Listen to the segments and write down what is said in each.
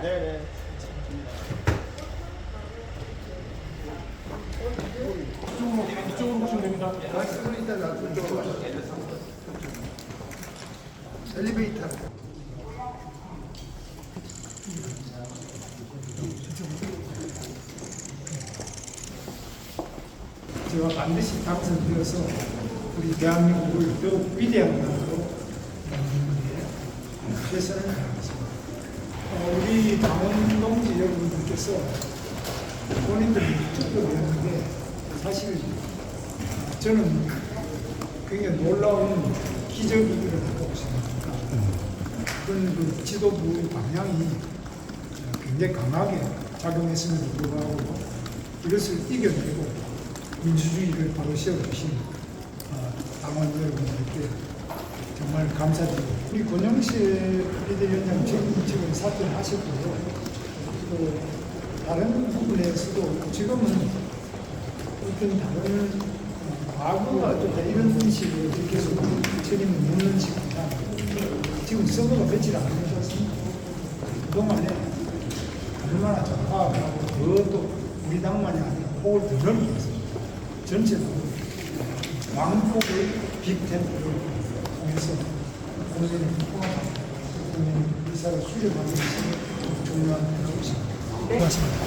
네네. 이쪽으로, 이쪽으로 보시면 됩니다. 말씀을 일단 나중쪽으로 가시죠. 엘리베이터. 제가 반드시 당선되어서 우리 대한민국을 더욱 위대한 나라로 만드는 데에 최선을 다하겠습니다. 어, 우리 당원 동지 여러분들께서 본인들이 투표했는데 사실 저는 굉장히 놀라운 기적이 일어났다고 생각합니다. 그런 그 지도부 방향이 굉장히 강하게 작용했음에도 불구하고 이것을 이겨내고 민주주의를 바로 세워주신 어, 당원 여러분들께 정말 감사드리고 우리 권영실 비대위원장 지금 지금 사퇴를 하셨고요. 또 다른 부분에서도 지금은 어떤 다른 과거가 어쩌다 이런 식으로 계속 책임을 묻는 식보다 지금 선거가 며칠 안 되셨습니다. 그동안에 얼마나 적합하고 그것도 우리 당만이 아니라 폭을 더 넓혀서 전체적으로 왕폭의 빅텐트를 통해서 국민을 포함한 국민 의사를 수렴하는 것이 중요한 것입니다. 고맙습니다.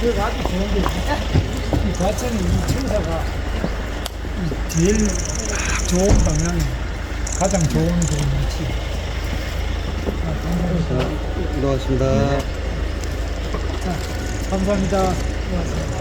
그래서 아주 좋은 게, 이 과천의 이 청사가 이 제일 딱 좋은 방향에 가장 좋은 그런 위치. 아, 감사합니다. 고맙습니다. 자, 감사합니다. 고맙습니다.